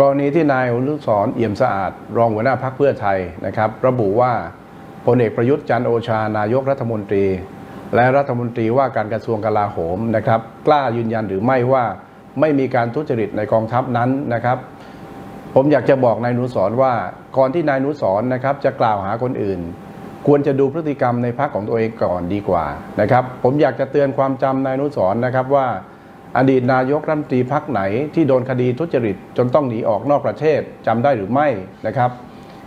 กรณีที่นายอนุสรเอี่ยมสะอาด รองหัวหน้าพักเพื่อไทยนะครับ ระบุว่าพลเอกประยุทธ์จันโอชานายกรัฐมนตรี และรัฐมนตรีว่าการกระทรวงกลาโหมนะครับ กล้ายืนยันหรือไม่ว่าไม่มีการทุจริตในกองทัพนั้นนะครับ ผมอยากจะบอกนายอนุสรว่าก่อนที่นายอนุสรนะครับ จะกล่าวหาคนอื่น ควรจะดูพฤติกรรมในพรรคของตัวเองก่อนดีกว่านะครับ ผมอยากจะเตือนความจำนายอนุสรนะครับว่า อดีตนายกรัฐมนตรีพักไหนที่โดนคดีทุจริตจนต้องหนีออกนอกประเทศจำได้หรือไม่นะครับ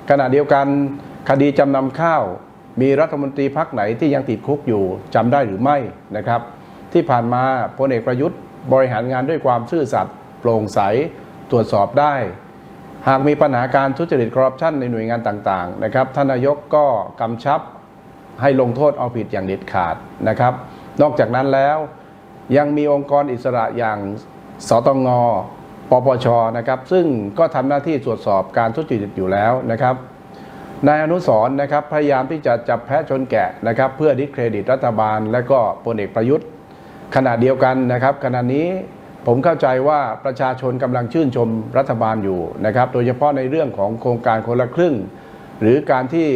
ขณะเดียวกันคดีจำนำข้าว มีรัฐมนตรีพักไหนที่ยังติดคุกอยู่จำได้หรือไม่นะครับ ที่ผ่านมาพลเอกประยุทธ์บริหารงานด้วยความซื่อสัตย์โปร่งใสตรวจสอบได้ หากมีปัญหาการทุจริตคอร์รัปชันในหน่วยงานต่างๆนะครับท่านนายกก็กำชับให้ลงโทษเอาผิดอย่างเด็ดขาดนะครับ นอกจากนั้นแล้ว ยังมีองค์กรอิสระอย่างสตงปปชนะครับ ซึ่งก็ทำหน้าที่ตรวจสอบการทุจริตอยู่แล้วนะครับนายอนุสรณ์นะครับพยายามที่จะจับแพะชนแกะนะครับ เพื่อดิสเครดิตรัฐบาล และก็พลเอกประยุทธ์ขณะเดียวกันนะครับ ขณะนี้ผมเข้าใจว่าประชาชนกำลังชื่นชมรัฐบาลอยู่นะครับ โดยเฉพาะในเรื่องของโครงการคนละครึ่ง หรือการที่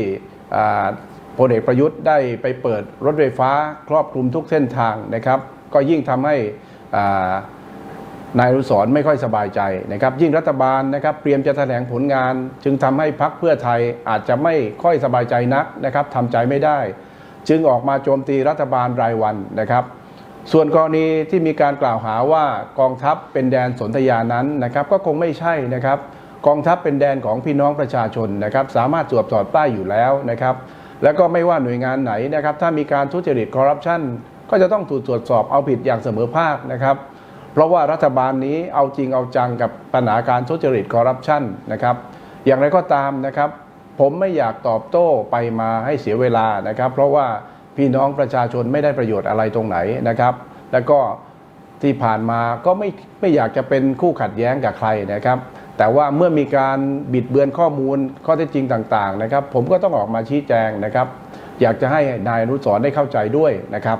พลเอกประยุทธ์ได้ไปเปิดรถไฟฟ้าครอบคลุมทุกเส้นทางนะครับ ก็ยิ่งทำให้นายอนุสรไม่ค่อยสบายใจนะครับ ยิ่งรัฐบาลนะครับเตรียมจะแถลงผลงาน จึงทำให้พักเพื่อไทยอาจจะไม่ค่อยสบายใจนักนะครับทำใจไม่ได้ จึงออกมาโจมตีรัฐบาลรายวันนะครับ ส่วนกรณีที่มีการกล่าวหาว่ากองทัพเป็นแดนสนธยานั้นนะครับก็คงไม่ใช่นะครับ กองทัพเป็นแดนของพี่น้องประชาชนนะครับสามารถตรวจสอบได้อยู่แล้วนะครับ แล้วก็ไม่ว่าหน่วยงานไหนนะครับถ้ามีการทุจริตคอร์รัปชัน ก็จะต้องถูกตรวจสอบเอาผิดอย่างเสมอภาคนะครับ เพราะว่ารัฐบาลนี้เอาจริงเอาจังกับปัญหาการทุจริตคอร์รัปชันนะครับ อย่างไรก็ตามนะครับ ผมไม่อยากตอบโต้ไปมาให้เสียเวลานะครับ เพราะว่าพี่น้องประชาชนไม่ได้ประโยชน์อะไรตรงไหนนะครับ แล้วก็ที่ผ่านมาก็ไม่ไม่อยากจะเป็นคู่ขัดแย้งกับใครนะครับ แต่ว่าเมื่อมีการบิดเบือนข้อมูลข้อเท็จจริงต่าง ๆ นะครับ ผมก็ต้องออกมาชี้แจงนะครับ อยากจะให้นายอนุสรได้เข้าใจด้วยนะครับ